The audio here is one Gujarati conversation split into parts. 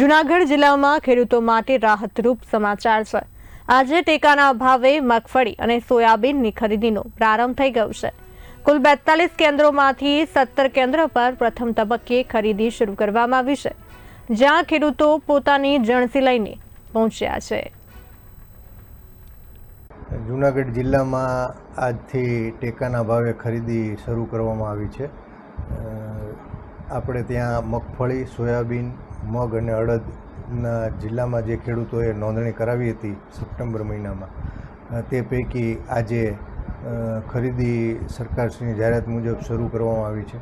જુનાગઢ જિલ્લામાં ખેડૂતો માટે રાહતરૂપ સમાચાર છે. આજે ટેકાના અભાવે મગફળી અને સોયાબીનની ખરીદીનો પ્રારંભ થઈ ગયો છે. કુલ બેતાલીસ કેન્દ્રોમાંથી સત્તર કેન્દ્ર પર પ્રથમ તબક્કે ખરીદી શરૂ કરવામાં આવી છે. જ્યાં ખેડૂતો પોતાની જણસી લઈને પહોંચ્યા છે. જૂનાગઢ જિલ્લામાં આજથી ટેકાના ભાવે ખરીદી શરૂ કરવામાં આવી છે. આપણે ત્યાં મગફળી, સોયાબીન, મગ અને અડદના જિલ્લામાં જે ખેડૂતોએ નોંધણી કરાવી હતી સપ્ટેમ્બર મહિનામાં તે પૈકી આજે ખરીદી સરકારશ્રીની જાહેરાત મુજબ શરૂ કરવામાં આવી છે.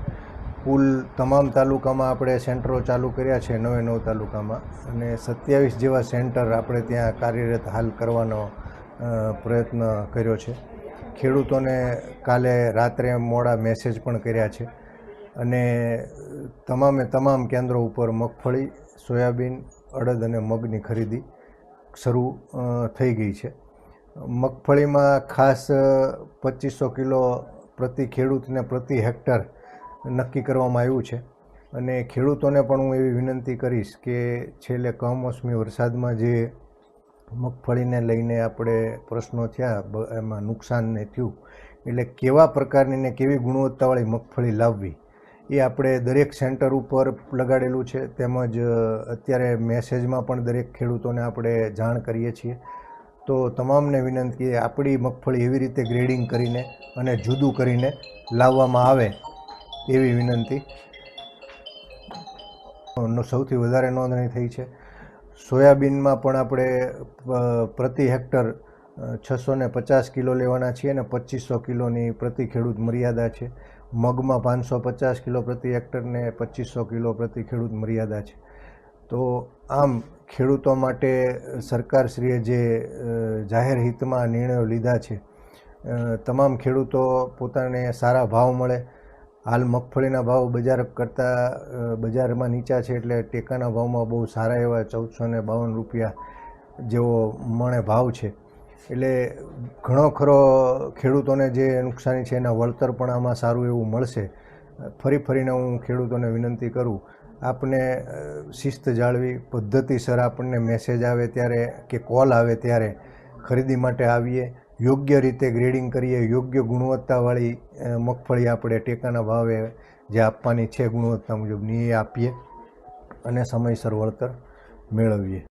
કુલ તમામ તાલુકામાં આપણે સેન્ટરો ચાલુ કર્યા છે નવે નવ તાલુકામાં, અને સત્યાવીસ જેવા સેન્ટર આપણે ત્યાં કાર્યરત હાલ કરવાનો પ્રયત્ન કર્યો છે. ખેડૂતોને કાલે રાત્રે મોડા મેસેજ પણ કર્યા છે. અને તમામે તમામ કેન્દ્રો ઉપર મગફળી, સોયાબીન, અડદ અને મગની ખરીદી શરૂ થઈ ગઈ છે. મગફળીમાં ખાસ પચીસો કિલો પ્રતિ ખેડૂતને પ્રતિ હેક્ટર નક્કી કરવામાં આવ્યું છે. અને ખેડૂતોને પણ હું એવી વિનંતી કરીશ કે છેલ્લે કમોસમી વરસાદમાં જે મગફળીને લઈને આપણે પ્રશ્નો થયા એમાં નુકસાનને થયું, એટલે કેવા પ્રકારની ને કેવી ગુણવત્તાવાળી મગફળી લાવવી એ આપણે દરેક સેન્ટર ઉપર લગાડેલું છે, તેમજ અત્યારે મેસેજમાં પણ દરેક ખેડૂતોને આપણે જાણ કરીએ છીએ. તો તમામને વિનંતી આપણી મગફળી એવી રીતે ગ્રેડિંગ કરીને અને જુદું કરીને લાવવામાં આવે એવી વિનંતી. સૌથી વધારે નોંધણી થઈ છે. સોયાબીનમાં પણ આપણે પ્રતિ હેક્ટર છસો ને પચાસ કિલો લેવાના છીએ અને પચીસો કિલોની પ્રતિ ખેડૂત મર્યાદા છે. મગમાં પાંચસો પચાસ કિલો પ્રતિ હેક્ટરને પચીસો કિલો પ્રતિ ખેડૂત મર્યાદા છે. તો આમ ખેડૂતો માટે સરકારશ્રીએ જે જાહેર હિતમાં નિર્ણયો લીધા છે તમામ ખેડૂતો પોતાને સારા ભાવ મળે. હાલ મગફળીના ભાવ બજાર કરતાં બજારમાં નીચા છે એટલે ટેકાના ભાવમાં બહુ સારા એવા ચૌદસો ને બાવન રૂપિયા જેવો મણે ભાવ છે. એટલે ઘણો ખરો ખેડૂતોને જે નુકસાની છે એના વળતર પણ આમાં સારું એવું મળશે. ફરી ફરીને હું ખેડૂતોને વિનંતી કરું, આપને શિસ્ત જાળવી, પદ્ધતિસર આપણને મેસેજ આવે ત્યારે કે કોલ આવે ત્યારે ખરીદી માટે આવીએ. યોગ્ય રીતે ગ્રેડિંગ કરીએ, યોગ્ય ગુણવત્તાવાળી મગફળી આપણે ટેકાના ભાવે જે આપવાની છે ગુણવત્તા મુજબની એ આપીએ અને સમયસર વળતર મેળવીએ.